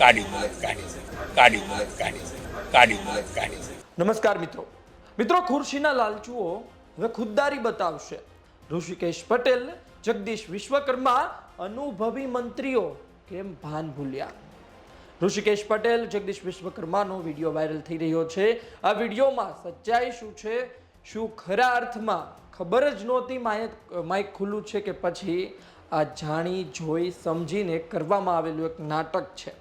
કાઢી મળે કાઢી કાઢી મળે કાઢી કાઢી મળે કાઢી નમસ્કાર મિત્રો. મિત્રો, ખુરશીના લાલચુઓ હવે ખુદદારી બતાવશે. ઋષિકેશ પટેલ, જગદીશ વિશ્વકર્મા, અનુભવી મંત્રીઓ કેમ ભાન ભૂલ્યા? ઋષિકેશ પટેલ, જગદીશ વિશ્વકર્માનો વીડિયો વાયરલ થઈ રહ્યો છે. આ વિડીયોમાં સચ્ચાઈ શું છે? શું ખરા અર્થમાં? ખબર જ નહોતી માયક માઇક ખુલ્લું છે કે પછી આ જાણી, જોઈ, સમજીને કરવામાં આવેલું એક નાટક છે.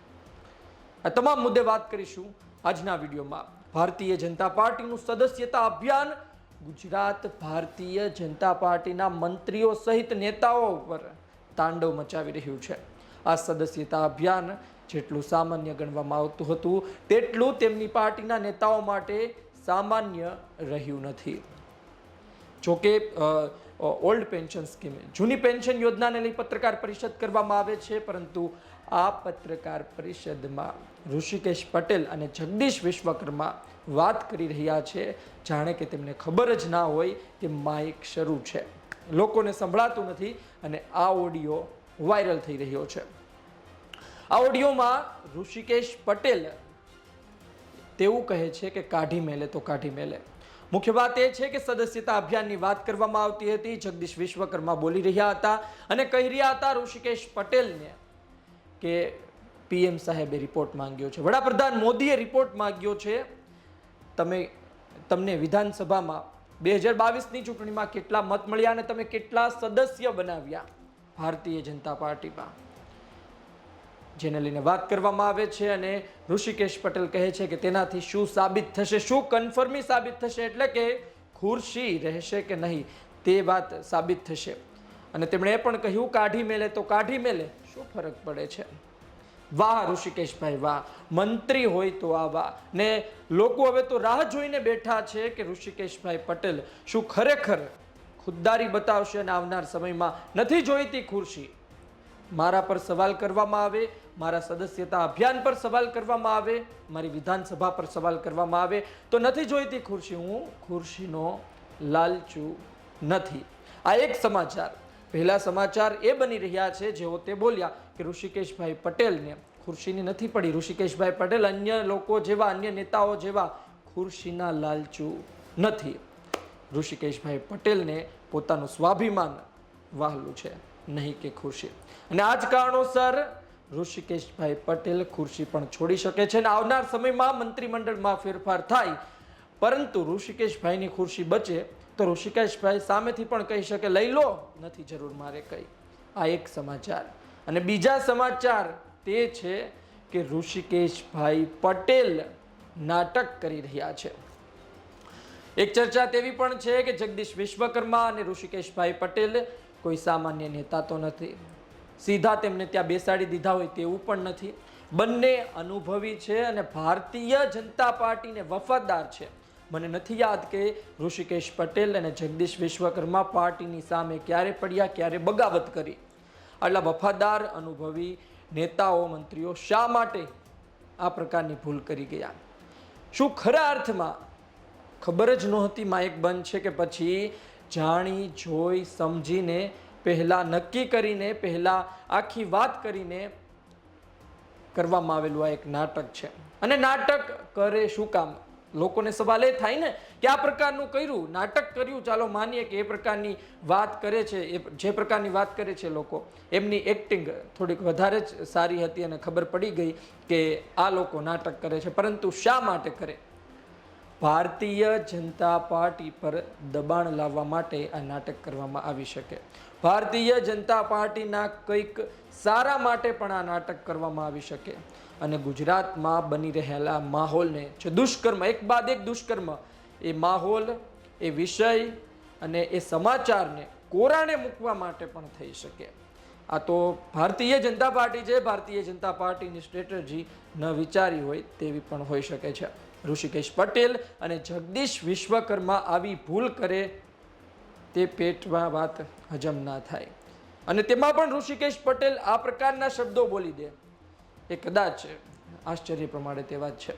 આ તમામ મુદ્દે વાત કરીશું આજના વિડીયોમાં. ભારતીય જનતા પાર્ટીનું સદસ્યતા અભિયાન ગુજરાત ભારતીય જનતા પાર્ટીના મંત્રીઓ સહિત નેતાઓ પર તાંડવ મચાવી રહ્યું છે. આ સદસ્યતા અભિયાન જેટલું સામાન્ય ગણવામાં આવતું હતું, તેટલું તેમની પાર્ટીના નેતાઓ માટે સામાન્ય રહ્યું નથી. જોકે ઓલ્ડ પેન્શન સ્કીમ. જૂની પેન્શન યોજનાને લઈ પત્રકાર પરિષદ કરવામાં આવે છે, પરંતુ આ પત્રકાર પરિષદમાં ઋષિકેશ પટેલ અને જગદીશ વિશ્વકર્મા વાત કરી રહ્યા છે. જાણે કે તેમને ખબર જ ના હોય કે માઇક શરૂ છે. લોકોને સંભળાતું નથી અને આ ઓડિયો વાયરલ થઈ રહ્યો છે. આ ઓડિયોમાં ઋષિકેશ પટેલ તેવું કહે છે કે કાઢી મેલે તો કાઢી મેલે. મુખ્ય વાત એ છે કે સદસ્યતા અભિયાનની વાત કરવામાં આવતી હતી. જગદીશ વિશ્વકર્મા બોલી રહ્યા હતા અને કહી રહ્યા હતા ઋષિકેશ પટેલને કે પીએમ સાહેબે રિપોર્ટ માંગ્યો છે. વડાપ્રધાન મોદીએ રિપોર્ટ માંગ્યો છે. તમે, તમને વિધાનસભામાં બે હજાર બાવીસની ચૂંટણીમાં કેટલા મત મળ્યા અને તમે કેટલા સદસ્ય બનાવ્યા ભારતીય જનતા પાર્ટીમાં? જેને લઈને વાત કરવામાં આવે છે અને ઋષિકેશ પટેલ કહે છે કે તેનાથી શું સાબિત થશે, શું કન્ફર્મી સાબિત થશે એટલે કે ખુરશી રહેશે કે નહીં, તે વાત સાબિત થશે. અને તેમણે એ પણ કહ્યું, કાઢી મેલે તો કાઢી મેલે. શું ફરક પડે છે? વાહ ઋષિકેશભાઈ વાહ, મંત્રી હોય તો આ વાહ ને લોકો હવે તો રાહ જોઈને બેઠા છે કે ઋષિકેશભાઈ પટેલ શું ખરેખર ખુદદારી બતાવશે અને આવનાર સમયમાં નથી જોઈતી ખુરશી. મારા પર સવાલ કરવામાં આવે, મારા સદસ્યતા અભિયાન પર સવાલ કરવામાં આવે, મારી વિધાનસભા પર સવાલ કરવામાં આવે, તો નથી જોઈતી ખુરશી હું ખુરશીનો લાલચુ નથી. આ એક સમાચાર. પહેલા સમાચાર એ બની રહ્યા છે, જેઓ તે બોલ્યા કે ઋષિકેશભાઈ પટેલને ખુરશીની નથી પડી. ઋષિકેશભાઈ પટેલ અન્ય લોકો જેવા, અન્ય નેતાઓ જેવા ખુરશીના લાલચુ નથી. ઋષિકેશભાઈ પટેલને પોતાનું સ્વાભિમાન વહાલું છે. નહીં કે ખુરશી. અને આ જ કારણોસર ઋષિકેશભાઈ પટેલ ખુરશી પણ છોડી શકે છે અને આવનાર સમયમાં મંત્રીમંડળમાં ફેરફાર થાય. પરંતુ ઋષિકેશભાઈની ખુરશી બચે તો ઋષિકેશભાઈ સામેથી પણ કહી શકે, લઈ લો. નથી જરૂર મારે કહી આ એક સમાચાર. અને બીજા સમાચાર તે છે કે ઋષિકેશભાઈ પટેલ નાટક કરી રહ્યા છે. એક ચર્ચા તેવી પણ છે કે જગદીશ વિશ્વકર્મા અને ઋષિકેશભાઈ પટેલ કોઈ સામાન્ય નેતા તો નથી. સીધા તેમને ત્યાં બેસાડી દીધા હોય તેવું પણ નથી. બંને અનુભવી છે અને ભારતીય જનતા પાર્ટીને વફાદાર છે. મને નથી યાદ કે ઋષિકેશ પટેલ અને જગદીશ વિશ્વકર્મા પાર્ટીની સામે ક્યારે પડ્યા, ક્યારે બગાવત કરી. આટલા વફાદાર, અનુભવી નેતાઓ, મંત્રીઓ શા માટે આ પ્રકારની ભૂલ કરી ગયા? શું ખરા અર્થમાં? ખબર જ નહોતી માયક બંધ છે કે પછી જાણી, જોઈ, સમજીને પહેલાં નક્કી કરીને પહેલાં આખી વાત કરીને કરવામાં આવેલું આ એક નાટક છે. અને નાટક કરે શું કામ? લોકોને સવાલ એ થાય ને કે આ પ્રકારનું કર્યું, નાટક કર્યું, ચાલો માનીએ કે એ પ્રકારની વાત કરે છે, એ જે પ્રકારની વાત કરે છે લોકો. એમની એક્ટિંગ થોડીક વધારે જ સારી હતી અને ખબર પડી ગઈ કે આ લોકો નાટક કરે છે, પરંતુ શા માટે કરે? ભારતીય જનતા પાર્ટી પર દબાણ લાવવા માટે આ નાટક કરવામાં આવી શકે. ભારતીય જનતા પાર્ટીના કંઈક સારા માટે પણ આ નાટક કરવામાં આવી શકે. અને ગુજરાતમાં બની રહેલા માહોલને જે દુષ્કર્મ, એક બાદ એક દુષ્કર્મ, એ માહોલ, એ વિષય અને એ સમાચારને કોરાણે મૂકવા માટે પણ થઈ શકે. આ તો ભારતીય જનતા પાર્ટી છે ભારતીય જનતા પાર્ટીની સ્ટ્રેટજી ન વિચારી હોય તેવી પણ હોઈ શકે છે. ઋષિકેશ પટેલ અને જગદીશ વિશ્વકર્મા આવી ભૂલ કરે તે પેટમાં વાત હજમ ના થાય. અને તેમાં પણ ઋષિકેશ પટેલ આ પ્રકારના શબ્દો બોલી દે. એ કદાચ આશ્ચર્ય પ્રમાણે તે વાત છે.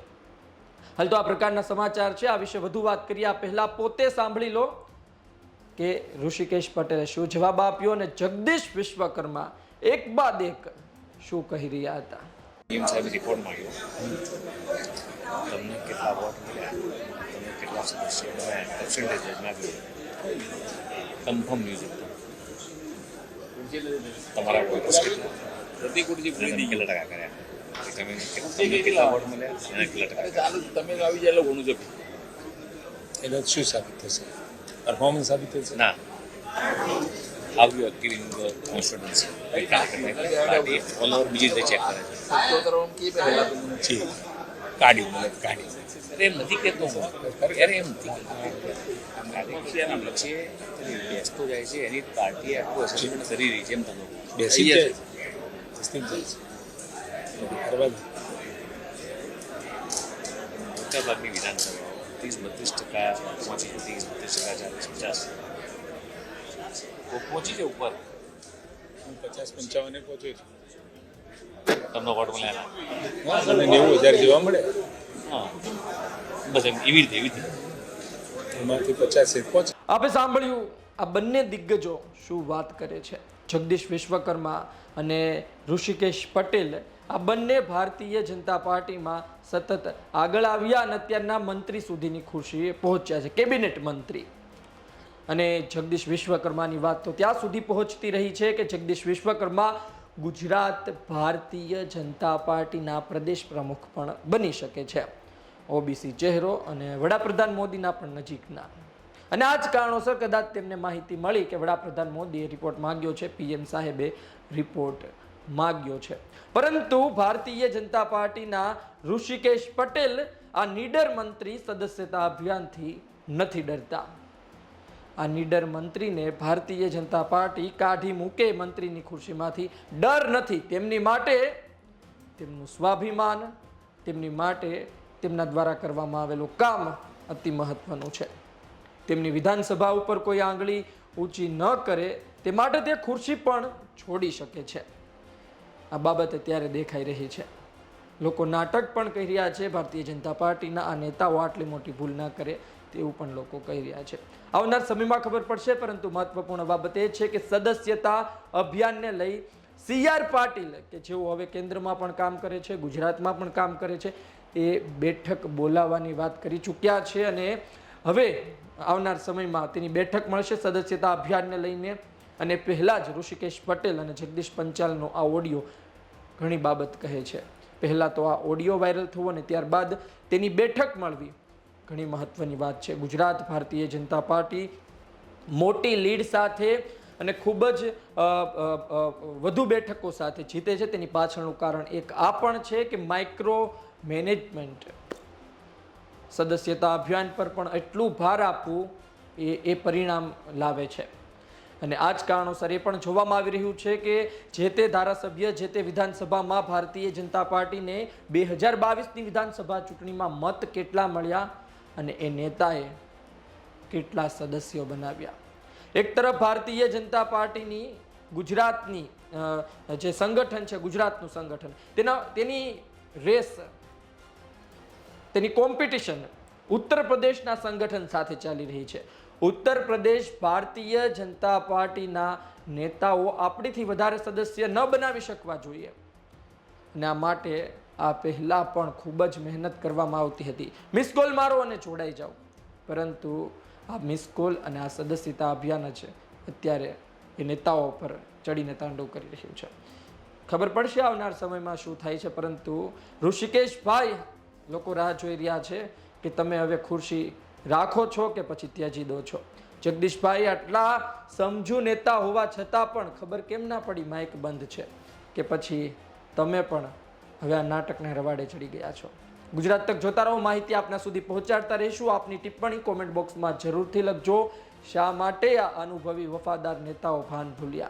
હાલ તો આ પ્રકારના સમાચાર છે. આ વિશે વધુ વાત કરીએ. આ પહેલા પોતે સાંભળી લો કે ઋષિકેશ પટેલે શું જવાબ આપ્યો અને જગદીશ વિશ્વકર્મા એક બાદ એક શું કહી રહ્યા હતા. તમને કેટલા વોટ મળ્યા? તમને કેટલા સદસ્યો મળ્યા? પર્સન્ટેજ નાખ્યું કન્ફર્મ ન્યૂઝ તમારા વોટ કેટલા પ્રતિ અને કેટલા ટકા કર્યા? તમે તમને કેટલા વોટ મળ્યા? એના કેટલા ટકા ચાલુ તમે આવી જાય એટલે ઘણું છે એટલે શું સાબિત થશે? પરફોર્મન્સ સાબિત થશે? ના. ઓવર બીજી રીતે ચેક કરે છે. જી. કાઢી મતલબ કાઢી અરે એમ નથી કહેતો હું. અરે એમ નથી બેસતો જાય છે એની પાર્ટીએ આખું અસેસમેન્ટ કરી રહી છે એમ તમે બેસી જાય. છે મોટાભાગની વિધાનસભાઓ ત્રીસ બત્રીસ ટકા પહોંચી ત્રીસ બત્રીસ ટકા ચાલીસ પચાસ પહોંચી છે ઉપર? હું પચાસ પંચાવને પહોંચ્યો છું. તમને વોટ મળ્યા મને નેવું હજાર જેવા મળે? હા. બસ એમ એવી રીતે એવી રીતે. એમાંથી પચાસ એક પહોંચે. આપણે સાંભળ્યું આ બંને દિગ્ગજો શું વાત કરે છે? જગદીશ વિશ્વકર્મા અને ઋષિકેશ પટેલ આ બંને ભારતીય જનતા પાર્ટીમાં સતત આગળ આવ્યા અને અત્યારના મંત્રી સુધીની ખુરશીએ પહોંચ્યા છે કેબિનેટ મંત્રી. અને જગદીશ વિશ્વકર્માની વાત તો ત્યાં સુધી પહોંચતી રહી છે કે જગદીશ વિશ્વકર્મા ગુજરાત ભારતીય જનતા પાર્ટીના પ્રદેશ પ્રમુખ પણ બની શકે છે. ઓબીસી ચહેરો અને વડાપ્રધાન મોદીના પણ નજીકના. અને આ જ કારણોસર કદાચ તેમને માહિતી મળી કે વડાપ્રધાન મોદીએ રિપોર્ટ માંગ્યો છે, પીએમ સાહેબે રિપોર્ટ માંગ્યો છે. પરંતુ ભારતીય જનતા પાર્ટીના ઋષિકેશ પટેલ આ નીડર મંત્રી સદસ્યતા અભિયાનથી નથી ડરતા. આ નીડર મંત્રીને ભારતીય જનતા પાર્ટી કાઢી મૂકે મંત્રીની ખુરશીમાંથી. ડર નથી તેમની માટે તેમનું સ્વાભિમાન, તેમની માટે તેમના દ્વારા કરવામાં આવેલું કામ અતિ મહત્વનું છે. તેમની વિધાનસભા ઉપર કોઈ આંગળી ઊંચી ન કરે તે માટે તે ખુરશી પણ છોડી શકે છે. આ બાબત અત્યારે દેખાઈ રહી છે. લોકો નાટક પણ કહી રહ્યા છે. ભારતીય જનતા પાર્ટીના આ નેતાઓ આટલી મોટી ભૂલ ના કરે. તેવું પણ લોકો કહી રહ્યા છે. આવનાર સમયમાં ખબર પડશે, પરંતુ મહત્વપૂર્ણ બાબત એ છે કે સદસ્યતા અભિયાનને લઈ સી આર પાટીલ, કે જેઓ હવે કેન્દ્રમાં પણ કામ કરે છે, ગુજરાતમાં પણ કામ કરે છે, એ બેઠક બોલાવવાની વાત કરી ચૂક્યા છે અને હવે આવનાર સમયમાં તેની બેઠક મળશે સદસ્યતા અભિયાનને લઈને. અને પહેલાં જ ઋષિકેશ પટેલ અને જગદીશ પંચાલનો આ ઓડિયો ઘણી બાબત કહે છે. પહેલાં તો આ ઓડિયો વાયરલ થવો અને ત્યારબાદ તેની બેઠક મળવી ઘણી મહત્ત્વની વાત છે. ગુજરાત ભારતીય જનતા પાર્ટી મોટી લીડ સાથે અને ખૂબ જ વધુ બેઠકો સાથે જીતે છે. તેની પાછળનું કારણ એક આ પણ છે કે માઇક્રો મેનેજમેન્ટ સદસ્યતા અભિયાન પર પણ એટલું ભાર આપવું એ એ પરિણામ લાવે છે. અને આ જ કારણોસર એ પણ જોવામાં આવી રહ્યું છે કે જે તે ધારાસભ્ય, જે તે વિધાનસભામાં ભારતીય જનતા પાર્ટીને બે હજાર બાવીસની વિધાનસભા ચૂંટણીમાં મત કેટલા મળ્યા અને એ નેતાએ કેટલા સદસ્યો બનાવ્યા. એક તરફ ભારતીય જનતા પાર્ટીની ગુજરાતની જે સંગઠન છે, ગુજરાતનું સંગઠન, તેના, તેની રેસ, તેની કોમ્પિટિશન ઉત્તર પ્રદેશના સંગઠન સાથે ચાલી રહી છે. ઉત્તર પ્રદેશ ભારતીય જનતા પાર્ટીના નેતાઓ આપણીથી વધારે સદસ્ય ન બનાવી શકવા જોઈએ. અને આ માટે આ પહેલાં પણ ખૂબ જ મહેનત કરવામાં આવતી હતી. મિસ કોલ મારો અને જોડાઈ જાઓ. પરંતુ આ મિસ કોલ અને આ સદસ્યતા અભિયાન છે અત્યારે એ નેતાઓ પર ચડીને તાંડવ કરી રહ્યું છે. ખબર પડશે આવનાર સમયમાં શું થાય છે, પરંતુ ઋષિકેશભાઈ લોકો રાહ જોઈ રહ્યા છે કે તમે હવે ખુરશી રાખો છો કે પછી ત્યાજી દો છો? જગદીશભાઈ, આટલા સમજુ નેતા હોવા છતાં પણ ખબર કેમ ના પડી? માઇક બંધ છે. કે પછી તમે પણ હવે આ નાટકને રવાડે ચડી ગયા છો. ગુજરાત તક જોતા રહો, માહિતી આપના સુધી પહોંચાડતા રહીશું. આપની ટિપ્પણી કોમેન્ટ બોક્સમાં જરૂરથી લખજો. શા માટે આ અનુભવી વફાદાર નેતાઓ ભાન ભૂલ્યા?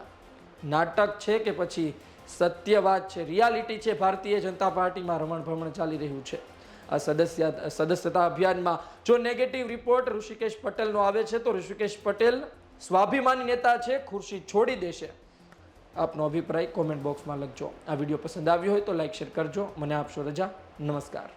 નાટક છે કે પછી સત્ય વાત છે? રિયાલિટી છે? ભારતીય જનતા પાર્ટીમાં રમણ ભમણ ચાલી રહ્યું છે. આ સદસ્ય, સદસ્યતા અભિયાનમાં જો નેગેટિવ રિપોર્ટ ઋષિકેશ પટેલનો આવે છે, તો ઋષિકેશ પટેલ સ્વાભિમાની નેતા છે, ખુરશી છોડી દેશે. આપનો અભિપ્રાય કોમેન્ટ બોક્સમાં લખજો. આ વીડિયો પસંદ આવ્યો હોય તો લાઈક શેર કરજો. મને આપશો રજા. નમસ્કાર.